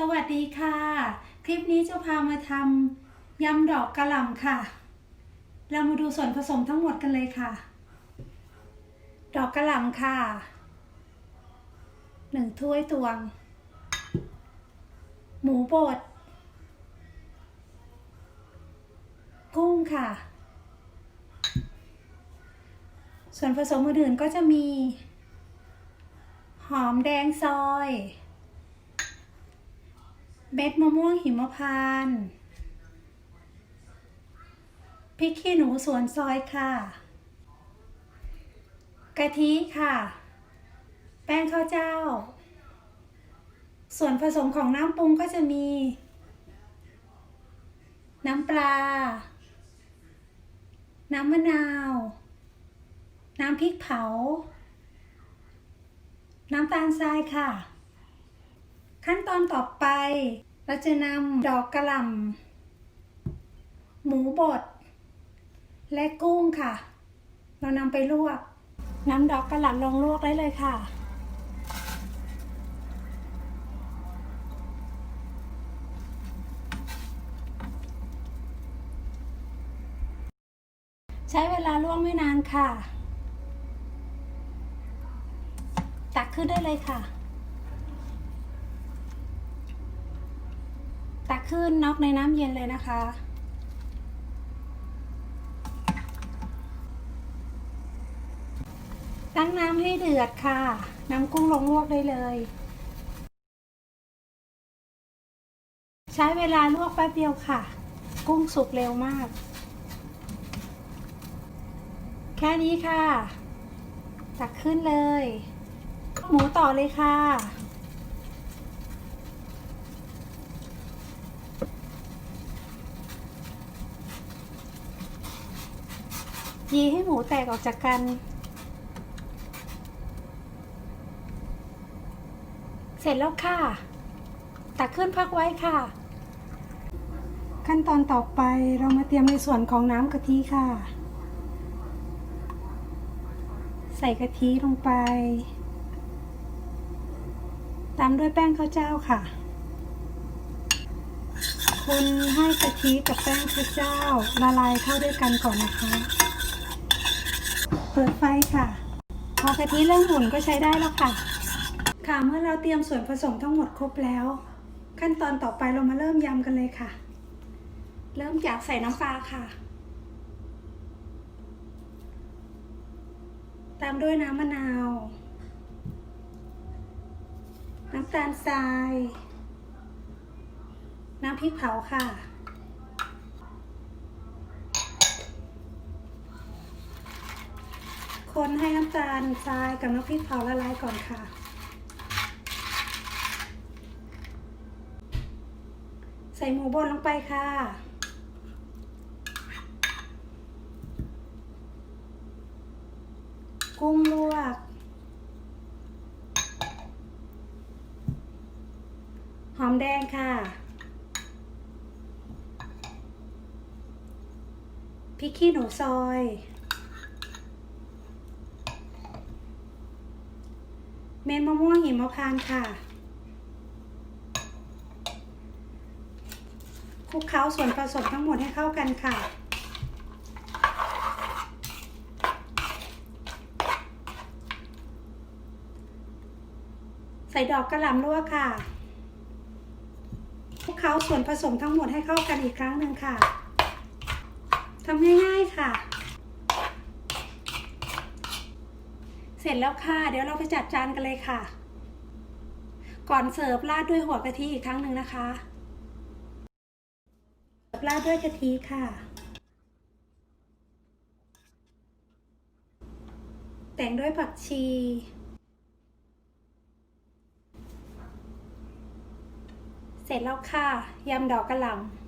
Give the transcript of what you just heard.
สวัสดีค่ะ คลิปนี้จะพามาทำยำดอกกระหล่ำค่ะ เรามาดูส่วนผสมทั้งหมดกันเลยค่ะ ดอกกระหล่ำค่ะหนึ่งถ้วยตวง หมูบดกุ้งค่ะ ส่วนผสมอื่นๆก็จะมี หอมแดงซอย เม็ดมะม่วงหิมพานต์พริกขี้หนูสวนซอยค่ะ กะทิค่ะ แป้งข้าวเจ้า ส่วนผสมของน้ำปรุงก็จะมี น้ำปลา น้ำมะนาว น้ำพริกเผา น้ำตาลทรายค่ะ ขั้นตอนต่อไป เราจะนำดอกกระหล่ำหมูบด และกุ้งค่ะ เรานำไปลวกนำดอกกระหล่ำลงลวกได้เลยค่ะใช้เวลาลวกไม่นานค่ะ ตักขึ้นได้เลยค่ะ ตักขึ้นน็อกในน้ำเย็นเลยนะคะ ตั้งน้ำให้เดือดค่ะน้ำกุ้งลงลวกได้เลย ใช้เวลาลวกแป๊บเดียวค่ะ กุ้งสุกเร็วมาก แค่นี้ค่ะ ตักขึ้นเลย หมูต่อเลยค่ะ ยีให้หมูแตกออกจากกัน เสร็จแล้วค่ะ ตักขึ้นพักไว้ค่ะ ขั้นตอนต่อไปเรามาเตรียมในส่วนของน้ำกะทิค่ะ ใส่กะทิลงไป ตามด้วยแป้งข้าวเจ้าค่ะ คนให้กะทิกับแป้งข้าวเจ้าละลายเข้าด้วยกันก่อนนะคะ เปิดไฟค่ะ พอกะทิเริ่มอุ่นก็ใช้ได้แล้วค่ะ ค่ะเมื่อเราเตรียมส่วนผสมทั้งหมดครบแล้ว ขั้นตอนต่อไปเรามาเริ่มยำกันเลยค่ะ เริ่มจากใส่น้ำปลาค่ะ ตามด้วยน้ำมะนาว น้ำตาลทราย น้ำพริกเผาค่ะ คนให้น้ำตาลทรายกับน้ำพริกเผาละลายก่อนค่ะ ใส่หมูบดลงไปค่ะกุ้งลวก หอมแดงค่ะ พริกขี้หนูซอย เม็ดมะม่วงหิมพานต์ค่ะคลุกเคล้าส่วนผสมทั้งหมดให้เข้ากันค่ะ ใส่ดอกกระหล่ำลวกค่ะคลุกเคล้าส่วนผสมทั้งหมดให้เข้ากันอีกครั้งหนึ่งค่ะทำง่ายๆค่ะ สร็จแล้วค่ะ เดี๋ยวเราไปจัดจานกันเลยค่ะ ก่อนเสิร์ฟราดด้วยหัวกะทิอีกครั้งหนึ่งนะคะราดด้วยกะทิค่ะ แต่งด้วยผักชีเสร็จแล้วค่ะ ยำดอกกระหล่ำ